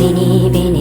seni bini.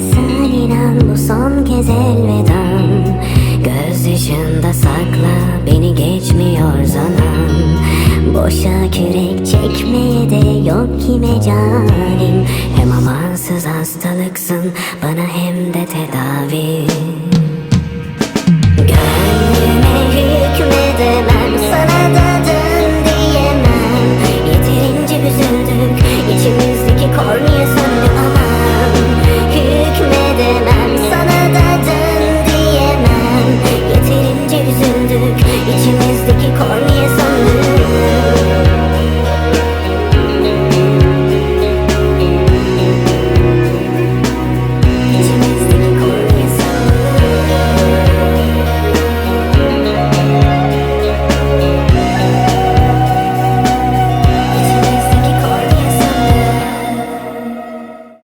Sen bu son kez elvedam Göz yaşında sakla beni geçmiyor zaman. Boşa kürek çekmeye de yok ki mecalim. Hem amansız hastalıksın bana hem de tedavi. Gönlüme